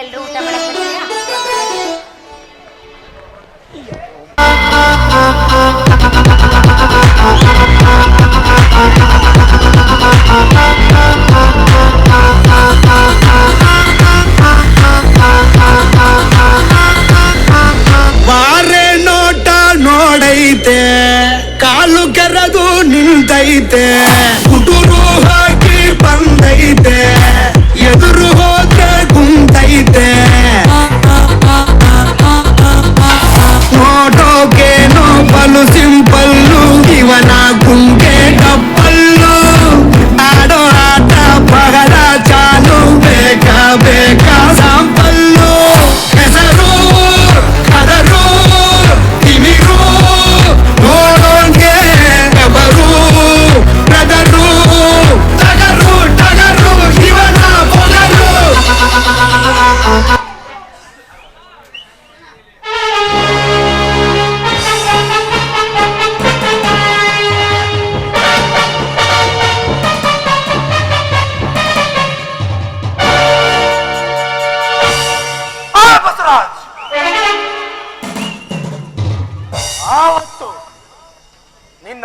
ಎಲ್ರು ಊಟ ಬಾರೆ ನೋಟ ನೋಡೈತೆ ಕಾಲು ಕೆರದು ನಿಂತೈತೆ ಕುಟುರು ಹಾಕಿ ಬಂದೈತೆ.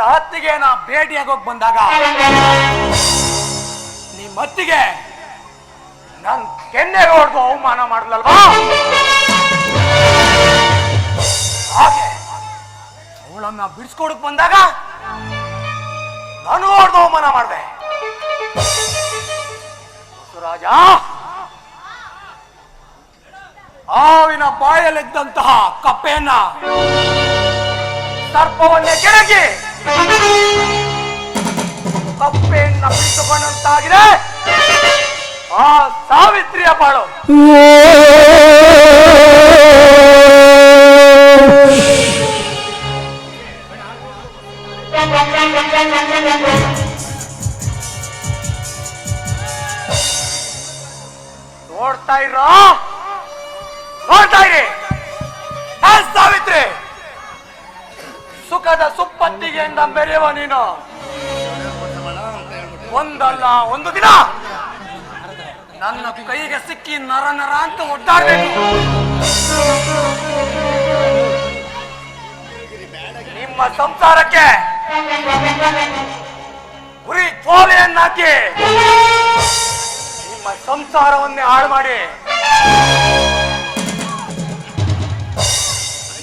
ಹತ್ತಿಗೆ ನಾ ಭೇಟಿಯಾಗೋಕ್ ಬಂದಾಗ ನಿಮ್ಮ ಹತ್ತಿಗೆ ನನ್ ಕೆನ್ನೆ ಹೊಡೆದು ಅವಮಾನ ಮಾಡಲಲ್ವಾ? ಹಾಗೆ ಅವಳನ್ನ ಬಿಡಿಸ್ಕೊಡಕ್ ಬಂದಾಗ ನಾನು ಹೊಡೆದು ಅವಮಾನ ಮಾಡಿದೆ. ರಾಜ ಹಾವಿನ ಬಾಯಲ್ಲಿದ್ದಂತಹ ಕಪ್ಪೆಯನ್ನ ಸರ್ಪವನ್ನೇ ಕೆಳಗೆ ಕಪ್ಪೆಯನ್ನ ಬಿಟ್ಟುಕೊಂಡಂತಾಗಿದೆ ಆ ಸಾವಿತ್ರಿಯ ಬಾಳು. ನೋಡ್ತಾ ಇರೋ? ನೋಡ್ತಾ ಇರಿ. ಸಾವಿತ್ರಿ ಸುಖದ ಸುಪ್ಪತ್ತಿಗೆಯಿಂದ ಮೆರೆಯುವ ನೀನು. ಒಂದಲ್ಲ, ಒಂದು ದಿನ. ನನ್ನ ಕೈಗೆ ಸಿಕ್ಕಿ ನರ ನರ ಅಂತ ಒದ್ದಾಡ್ಬೇಕು. ನಿಮ್ಮ ಸಂಸಾರಕ್ಕೆ ಉರಿ ಚೋಲೆಯನ್ನಾಕಿ ನಿಮ್ಮ ಸಂಸಾರವನ್ನೇ ಹಾಳು ಮಾಡಿ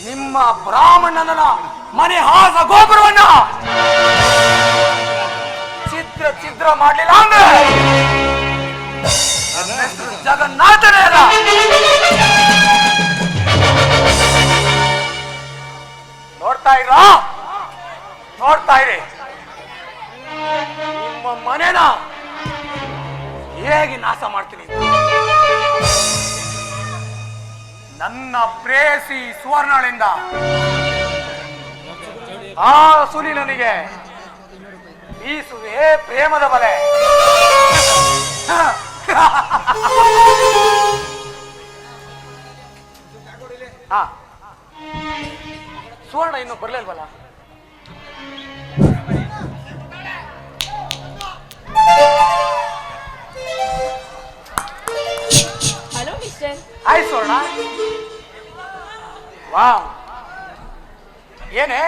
ನಿಮ್ಮ ಬ್ರಾಹ್ಮಣನ ಮನೆ ಹಾಸ ಗೋಪುರವನ್ನ ಚಿತ್ರ ಮಾಡಲಿಲ್ಲ ಮಾಡ್ಲಿಲ್ಲ ಅಂದ್ರೆ? ಜಗನ್ನಾಥನೇ ನೋಡ್ತಾ ಇರ ನೋಡ್ತಾ ಇರಿ. ನಿಮ್ಮ ಮನೆನ ಹೇಗೆ ನಾಶ ಮಾಡ್ತೀನಿ. ನನ್ನ ಪ್ರೇಯಸಿ ಸುವರ್ಣಳಿಂದ. ಆ ಸುನಿಲನಿಗೆ ಬೀಸುವೆ ಪ್ರೇಮದ ಬಲೆ ಹಾ ಸುವರ್ಣ ಇನ್ನು ಬರ್ಲಿಲ್ವಲ್ಲ? Hello mister hi Suvarna. ವಾ ಏನೇ?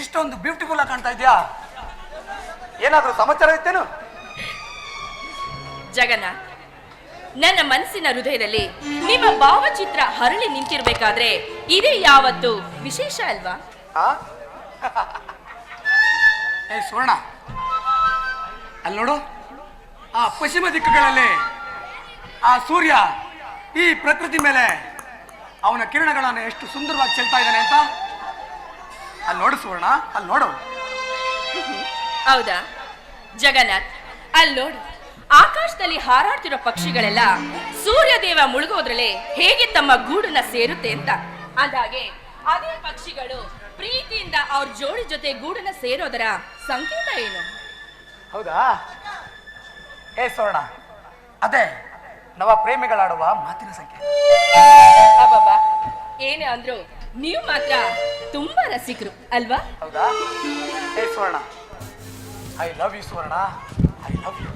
ಇಷ್ಟೊಂದು ಬ್ಯೂಟಿಫುಲ್ ಆಗಿ ಕಾಣ್ತಾ ಇದ್ಯಾ ಏನಾದ್ರೂ ಸಮಾಚಾರ ಇತ್ತೇನು? ಜಗನ ನನ್ನ ಮನಸ್ಸಿನ ಹೃದಯದಲ್ಲಿ ನಿಮ್ಮ ಭಾವಚಿತ್ರ ಹರಳಿ ನಿಂತಿರ್ಬೇಕಾದ್ರೆ ಇದೇ ಯಾವತ್ತು ವಿಶೇಷ ಅಲ್ವಾ? ಆ? ಏ ಸುವರ್ಣ ಅಲ್ಲಿ ನೋಡು. ಆ ಪಶ್ಚಿಮ ದಿಕ್ಕುಗಳಲ್ಲಿ ಆ ಸೂರ್ಯ ಈ ಪ್ರಕೃತಿ ಮೇಲೆ ಅವನ ಕಿರಣಗಳನ್ನು ಎಷ್ಟು ಸುಂದರವಾಗಿ ಚೆಲ್ತಾ ಇದ್ದಾನೆ ಅಂತ? ಅಲ್ಲಿ ನೋಡು ಸುವರ್ಣ ಅಲ್ಲಿ ನೋಡು. ಹೌದಾ? ಜಗನ್ನಾಥ್ ಅಲ್ಲಿ ನೋಡು ಆಕಾಶದಲ್ಲಿ ಹಾರಾಡ್ತಿರೋ ಪಕ್ಷಿಗಳೆಲ್ಲ ಸೂರ್ಯದೇವ ಮುಳುಗೋದ್ರಲ್ಲೇ ಹೇಗೆ ತಮ್ಮ ಗೂಡನ್ನ ಸೇರುತ್ತೆ ಅಂತ. ಅಂದಾಗೆ ಅದೇ ಪಕ್ಷಿಗಳು ಪ್ರೀತಿಯಿಂದ ಅವ್ರ ಜೋಡಿ ಜೊತೆ ಗೂಡನ್ನ ಸೇರೋದರ ಸಂಕೇತ ಏನು? ಹೌದಾ? ಏ ಸೋಣ ಅದೇ ನವ ಪ್ರೇಮಿಗಳಾಡುವ ಮಾತಿನ ಸಂಖ್ಯೆ ಅಬ್ಬಬ್ಬಾ ಏನೇ ಅಂದ್ರು ನೀವು ಮಾತ್ರ ತುಂಬಾ ರಸಿಕರು ಅಲ್ವಾ? ಹೌದಾ? ಏ Suvarna. I love you Suvarna. I love you